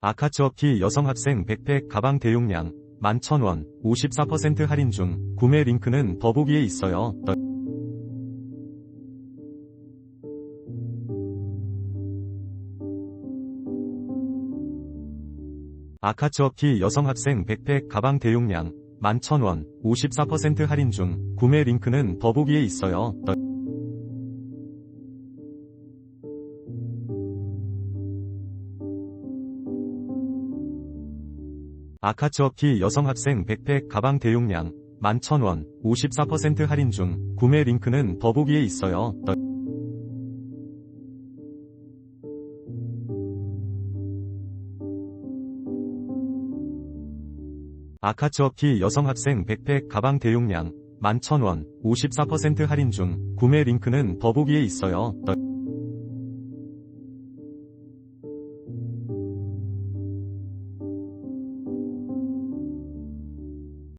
아카츠어키 여성 학생 백팩 가방 대용량 11,000원 54% 할인 중 구매 링크는 더보기에 있어요. 아카츠어키 여성 학생 백팩 가방 대용량 11,000원 54% 할인 중 구매 링크는 더보기에 있어요. 아카츠어키 여성 학생 백팩 가방 대용량 11,000원 54% 할인 중 구매 링크는 더보기에 있어요. 아카츠어키 여성 학생 백팩 가방 대용량 11,000원 54% 할인 중 구매 링크는 더보기에 있어요.